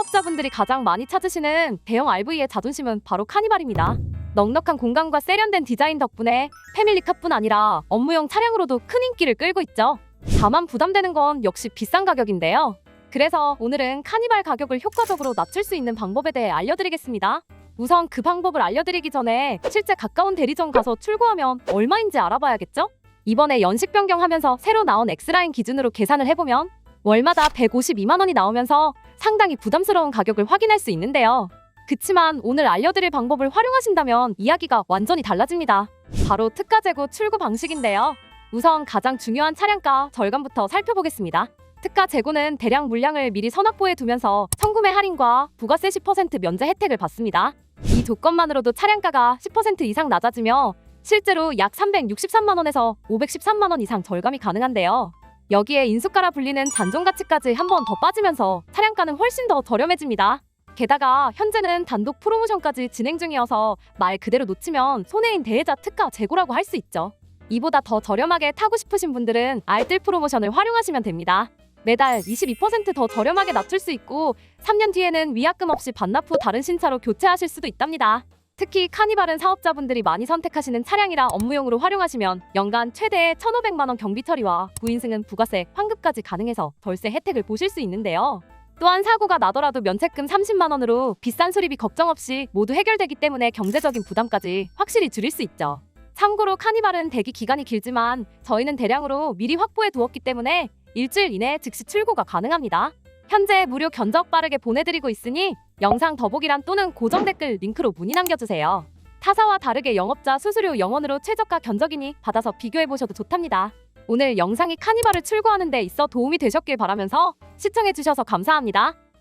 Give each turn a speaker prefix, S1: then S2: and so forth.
S1: 사업자분들이 가장 많이 찾으시는 대형 RV의 자존심은 바로 카니발입니다. 넉넉한 공간과 세련된 디자인 덕분에 패밀리카뿐 아니라 업무용 차량으로도 큰 인기를 끌고 있죠. 다만 부담되는 건 역시 비싼 가격인데요. 그래서 오늘은 카니발 가격을 효과적으로 낮출 수 있는 방법에 대해 알려드리겠습니다. 우선 그 방법을 알려드리기 전에 실제 가까운 대리점 가서 출고하면 얼마인지 알아봐야겠죠? 이번에 연식 변경하면서 새로 나온 X라인 기준으로 계산을 해보면 월마다 152만 원이 나오면서 상당히 부담스러운 가격을 확인할 수 있는데요. 그치만 오늘 알려드릴 방법을 활용하신다면 이야기가 완전히 달라집니다. 바로 특가 재고 출고 방식인데요. 우선 가장 중요한 차량가 절감부터 살펴보겠습니다. 특가 재고는 대량 물량을 미리 선확보해 두면서 선구매 할인과 부가세 10% 면제 혜택을 받습니다. 이 조건만으로도 차량가가 10% 이상 낮아지며 실제로 약 363만 원에서 513만 원 이상 절감이 가능한데요. 여기에 인수가라 불리는 잔존 가치까지 한 번 더 빠지면서 차량가는 훨씬 더 저렴해집니다. 게다가 현재는 단독 프로모션까지 진행 중이어서 말 그대로 놓치면 손해인 대회자 특가 재고라고 할 수 있죠. 이보다 더 저렴하게 타고 싶으신 분들은 알뜰 프로모션을 활용하시면 됩니다. 매달 22%더 저렴하게 낮출 수 있고 3년 뒤에는 위약금 없이 반납 후 다른 신차로 교체하실 수도 있답니다. 특히 카니발은 사업자분들이 많이 선택하시는 차량이라 업무용으로 활용하시면 연간 최대 1,500만 원 경비 처리와 부인승은 부가세, 환급까지 가능해서 절세 혜택을 보실 수 있는데요. 또한 사고가 나더라도 면책금 30만 원으로 비싼 수리비 걱정 없이 모두 해결되기 때문에 경제적인 부담까지 확실히 줄일 수 있죠. 참고로 카니발은 대기 기간이 길지만 저희는 대량으로 미리 확보해 두었기 때문에 일주일 이내 즉시 출고가 가능합니다. 현재 무료 견적 빠르게 보내드리고 있으니 영상 더보기란 또는 고정 댓글 링크로 문의 남겨주세요. 타사와 다르게 영업자 수수료 0원으로 최저가 견적이니 받아서 비교해보셔도 좋답니다. 오늘 영상이 카니발을 출고하는 데 있어 도움이 되셨길 바라면서 시청해주셔서 감사합니다.